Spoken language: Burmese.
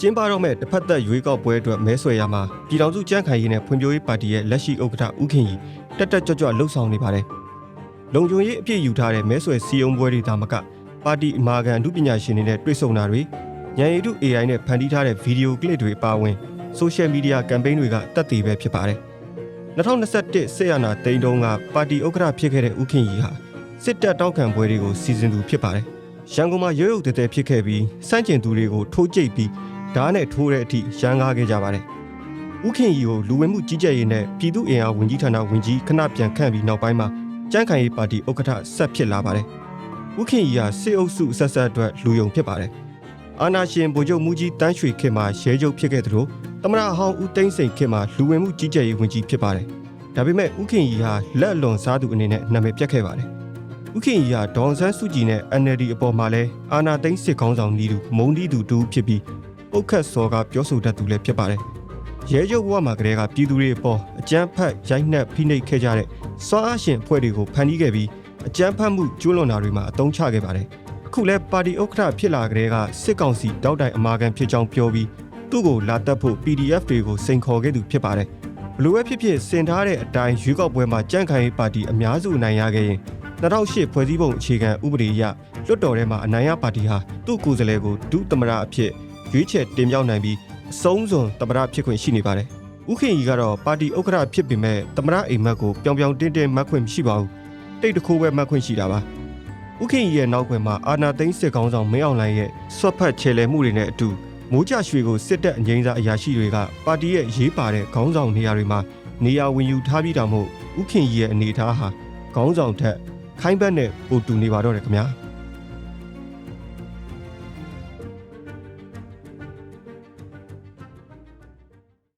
ကျင်းပတော့မဲ့တစ်ဖက်သက်ရွေးကောက်ပွဲအတွက်မဲဆွယ်ရမှာပြည်ထောင်စုကြံ့ခိုင်ရေးနဲ့ဖွံ့ဖြိုးရေးပါတီရဲ့လက်ရှိဥက္ကဋ္ဌဦးခင်ကြီးတက်တက်ကြွကြွလှုပ်ဆောင်နေပါတယ်။လုံခြုံရေးအပြည့်ယူထားတဲ့မဲဆွယ်စီယုံပွဲတွေဒါမကပါတီအမာခံအမှုပညာရှင်တွေနဲ့တွေ့ဆုံတာတွေညံရီတု AI နဲ့ဖန်တီးထားတဲ့ဗီဒီယိုကလစ်တွေအပါအဝင်ဆိုရှယ်မီဒီယာကမ်ပိန်းတွေကတက်တည်ပဲဖြစ်ပါတယ်။2021စစ်အာဏာသိမ်းတုန်းကပါတီဥက္ကဋ္ဌဖြစ်ခဲ့တဲ့ဦးခင်ကြီးဟာစစ်တပ်တောက်ခံပွဲတွေကိုစီစဉ်သူဖြစ်ပါတယ်။ရန်ကုန်မှာရုပ်ရုပ်တဲတဲဖြစ်ခဲ့ပြီးစန့်ကျင်သူတွေကိုထိုးကြိတ်ပြီး ဓာတ်နဲ့ထိုးတဲ့အထိရန်ကားခဲ့ကြပါတယ်။ဦးခင်ကြီးကိုလူဝင်မှုကြီးကြပ်ရေးနဲ့ပြည်သူ့အင်အားဝန်ကြီးဌာနဝန်ကြီးခဏပြန်ခန့်ပြီးနောက်ပိုင်းမှာကြန့်ခိုင်ရေးပါတီဥက္ကဋ္ဌဆက်ဖြစ်လာပါတယ်။ဦးခင်ကြီးဟာစစ်အုပ်စုဆက်ဆက်အတွက်လူယုံဖြစ်ပါတယ်။အာနာရှင်ဗိုလ်ချုပ်မူကြီးတန်းရွှေခေတ်မှာရဲချုပ်ဖြစ်ခဲ့သလိုသမရဟောင်းဦးသိန်းစိန်ခေတ်မှာလူဝင်မှုကြီးကြပ်ရေးဝန်ကြီးဖြစ်ပါတယ်။ဒါပေမဲ့ဦးခင်ကြီးဟာလက်အလွန်စားသူအနေနဲ့နာမည်ပြတ်ခဲ့ပါတယ်။ဦးခင်ကြီးဟာဒေါန်ဆန်းစုကြည်နဲ့ NLD အပေါ်မှာလဲအာနာသိန်းစစ်ကောင်းဆောင်နီးသူမုံတီးသူတူဖြစ်ပြီး ပုတ်ခတ်စော်ကပြောဆိုတတ်သူလည်းဖြစ်ပါတယ်။ရဲချုပ်ဘဝမှာကလေးကပြည်သူတွေအပေါ်အကြမ်းဖက်ရိုက်နှက်ဖိနှိပ်ခဲ့ကြတဲ့စွမ်းအားရှင်အဖွဲ့တွေကိုဖန်တီးခဲ့ပြီးအကြမ်းဖက်မှုကျူးလွန်တာတွေမှာအတုံးချခဲ့ပါတယ်။အခုလဲပါတီဥက္ကဋ္ဌဖြစ်လာကလေးကစစ်ကောင်စီတောက်တိုင်အမာခံဖြစ်ကြောင်းပြောပြီးသူ့ကိုလာတက်ဖို့ PDF တွေကိုစိန်ခေါ်ခဲ့သူဖြစ်ပါတယ်။ဘလို့ပဲဖြစ်ဖြစ်စင်ထားတဲ့အတိုင်းရွေးကောက်ပွဲမှာကြန့်ခိုင်ရေးပါတီအများစုအနိုင်ရခဲ့ရင်2008ဖွဲ့စည်းပုံအခြေခံဥပဒေအရလွတ်တော်ထဲမှာအနိုင်ရပါတီဟာသူ့ကိုယ်စားလှယ်ကိုဒုသမရအဖြစ် ရွေးချယ်တင်မြှောက်နိုင်ပြီးအဆုံးစွန်သမရဖြစ်ခွင့်ရှိနေပါတယ်။ဥခင်ကြီးကတော့ပါတီဥက္ကဋ္ဌဖြစ်ပေမဲ့သမရအိမ်မက်ကိုပြောင်ပြောင်တင်းတင်းမတ်ခွင့်မရှိပါဘူး။တိတ်တခိုးပဲမတ်ခွင့်ရှိတာပါ။ဥခင်ကြီးရဲ့နောက်ွယ်မှာအာနာသိန်းစစ်ကောင်းဆောင်မင်းအောင်လှိုင်ရဲ့ဆွတ်ဖက်ချေလဲမှုတွေနဲ့အတူမိုးကြရွှေကိုစစ်တပ်အငိမ့်စားအရာရှိတွေကပါတီရဲ့ရေးပါတဲ့ခေါင်းဆောင်နေရာတွေမှာနေရာဝင်ယူထားပြီးတာမို့ဥခင်ကြီးရဲ့အနေအထားဟာခေါင်းဆောင်ထက်ခိုင်းဘက်နဲ့ပိုတူနေပါတော့တယ်ခင်ဗျာ။